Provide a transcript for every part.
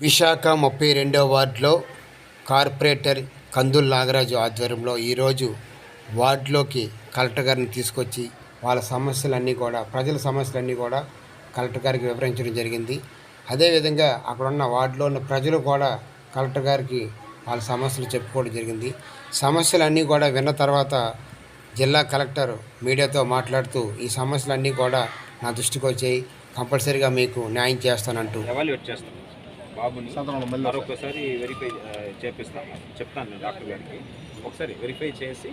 విశాఖ ముప్పై రెండో వార్డులో కార్పొరేటర్ కందుల్ నాగరాజు ఆధ్వర్యంలో ఈరోజు వార్డులోకి కలెక్టర్ గారిని తీసుకొచ్చి వాళ్ళ సమస్యలన్నీ కూడా ప్రజల సమస్యలన్నీ కూడా కలెక్టర్ గారికి వివరించడం జరిగింది. అదేవిధంగా అక్కడ ఉన్న వార్డులో ఉన్న ప్రజలు కూడా కలెక్టర్ గారికి వాళ్ళ సమస్యలు చెప్పుకోవడం జరిగింది. సమస్యలన్నీ కూడా విన్న తర్వాత జిల్లా కలెక్టర్ మీడియాతో మాట్లాడుతూ ఈ సమస్యలన్నీ కూడా నా దృష్టికి వచ్చాయి కంపల్సరీగా మీకు న్యాయం చేస్తానంటూ ఎవాల్యుయేట్ చేస్తాం. బాబుని సంతకంలో మళ్ళీ మరొకసారి వెరిఫై చేపిస్తాను చెప్తాను నేను డాక్టర్ గారికి. ఒకసారి వెరిఫై చేసి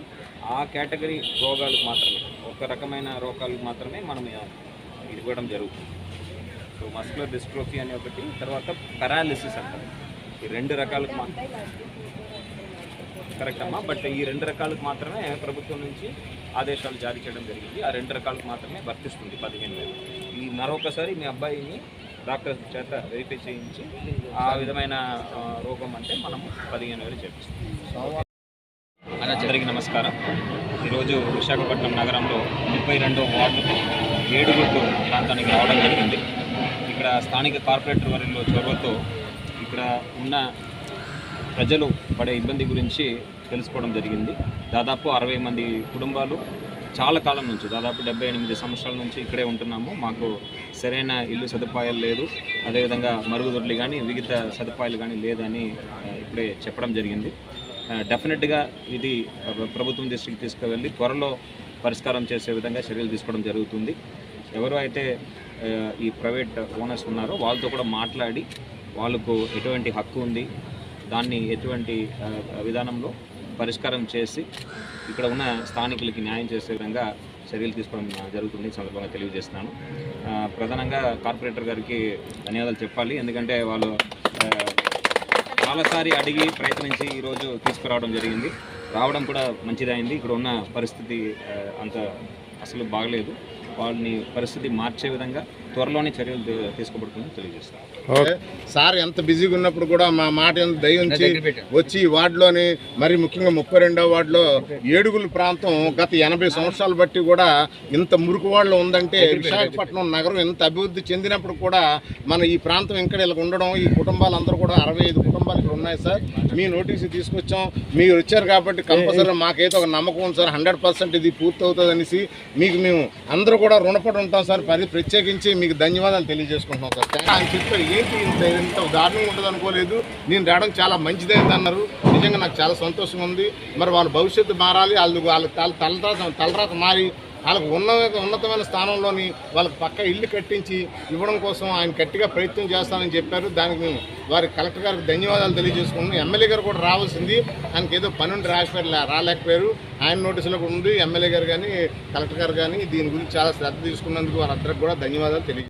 ఆ కేటగిరీ రోగాలకు మాత్రమే ఒక రకమైన రోగాలకు మాత్రమే మనం ఇవ్వడం జరుగుతుంది. సో మస్కులర్ డిస్ట్రోఫీ అనే ఒకటి తర్వాత పెరాలిసిస్ అంటారు ఈ రెండు రకాలకు మాత్రం కరెక్ట్ అమ్మా బట్ ఈ రెండు రకాలకు మాత్రమే ప్రభుత్వం నుంచి ఆదేశాలు జారీ చేయడం జరిగింది. ఆ రెండు రకాలకు మాత్రమే వర్తిస్తుంది పదిహేను వేలు. ఈ మరొకసారి మీ అబ్బాయిని డాక్టర్ చేత వెరిఫై చేయించి ఆ విధమైన రోగం అంటే మనము పదిహేను వేలు చేపిస్తాం. అందరికీ నమస్కారం. ఈరోజు విశాఖపట్నం నగరంలో ముప్పై రెండో వార్డు ఏడుగుట్టు ప్రాంతానికి రావడం జరిగింది. ఇక్కడ స్థానిక కార్పొరేటర్ వారిలో చొరవతో ఇక్కడ ఉన్న ప్రజలు పడే ఇబ్బంది గురించి తెలుసుకోవడం జరిగింది. దాదాపు అరవై మంది కుటుంబాలు చాలా కాలం నుంచి దాదాపు డెబ్బై ఎనిమిది సంవత్సరాల నుంచి ఇక్కడే ఉంటున్నాము. మాకు సరైన ఇల్లు సదుపాయాలు లేదు. అదేవిధంగా మరుగుదొడ్లు కానీ వివిధ సదుపాయాలు కానీ లేదని ఇప్పుడే చెప్పడం జరిగింది. డెఫినెట్గా ఇది ప్రభుత్వం దృష్టికి తీసుకువెళ్ళి త్వరలో పరిష్కారం చేసే విధంగా చర్యలు తీసుకోవడం జరుగుతుంది. ఎవరు అయితే ఈ ప్రైవేట్ ఓనర్స్ ఉన్నారో వాళ్ళతో కూడా మాట్లాడి వాళ్ళకు ఎటువంటి హక్కు ఉంది దాన్ని ఎటువంటి విధానంలో పరిష్కారం చేసి ఇక్కడ ఉన్న స్థానికులకి న్యాయం చేసే విధంగా చర్యలు తీసుకోవడం జరుగుతుంది సందర్భంగా తెలియజేస్తున్నాను. ప్రధానంగా కార్పొరేటర్ గారికి ధన్యవాదాలు చెప్పాలి. ఎందుకంటే వాళ్ళు చాలాసారి అడిగి ప్రయత్నించి ఈరోజు తీసుకురావడం జరిగింది. రావడం కూడా మంచిదైంది. ఇక్కడ ఉన్న పరిస్థితి అంత అసలు బాగలేదు. వాళ్ళని పరిస్థితి మార్చే విధంగా త్వరలోనే చర్యలు తీసుకోబడుతుందని తెలియజేస్తాను సార్ ఎంత బిజీగా ఉన్నప్పుడు కూడా మా మాట ఎంత దయ ఉంచి వచ్చి ఈ వార్డులోని మరి ముఖ్యంగా ముప్పై రెండో వార్డులో ఏడుగుల ప్రాంతం గత ఎనభై సంవత్సరాలు బట్టి కూడా ఇంత మురుకు వాళ్ళు ఉందంటే విశాఖపట్నం నగరం ఇంత అభివృద్ధి చెందినప్పుడు కూడా మన ఈ ప్రాంతం ఇంకా ఇలా ఉండడం ఈ కుటుంబాలందరూ కూడా అరవై ఐదు కుటుంబాలు ఇక్కడ ఉన్నాయి సార్. మీ నోటీసు తీసుకొచ్చాం మీరు వచ్చారు కాబట్టి కంపల్సరీ మాకైతే ఒక నమ్మకం ఉంది సార్. హండ్రెడ్ పర్సెంట్ ఇది పూర్తి అవుతుంది అనేసి మీకు మేము అందరూ కూడా రుణపడి ఉంటాం సార్. పరి ప్రత్యేకించి మీకు ధన్యవాదాలు తెలియజేసుకుంటున్నాం సార్. ఆయన చెప్పారు ఏంటి ఇంత ఇంత దారుణంగా ఉంటుంది అనుకోలేదు. నేను రావడం చాలా మంచిదైంది అన్నారు. నిజంగా నాకు చాలా సంతోషంగా ఉంది. మరి వాళ్ళ భవిష్యత్తు మారాలి. వాళ్ళు వాళ్ళ తల తలరాత తలరాత మారి వాళ్ళకు ఉన్న ఉన్నతమైన స్థానంలోని వాళ్ళకి పక్క ఇల్లు కట్టించి ఇవ్వడం కోసం ఆయన గట్టిగా ప్రయత్నం చేస్తానని చెప్పారు. దానికి మేము వారి కలెక్టర్ గారికి ధన్యవాదాలు తెలియజేసుకున్నాం ఎమ్మెల్యే గారు కూడా రావాల్సింది. ఆయనకి ఏదో పని రాసిపోయారు రాలేకపోయారు. ఆయన నోటీసులో కూడా ఉంది. ఎమ్మెల్యే గారు కానీ కలెక్టర్ గారు కానీ దీని గురించి చాలా శ్రద్ధ తీసుకున్నందుకు వారందరికి కూడా ధన్యవాదాలు తెలియ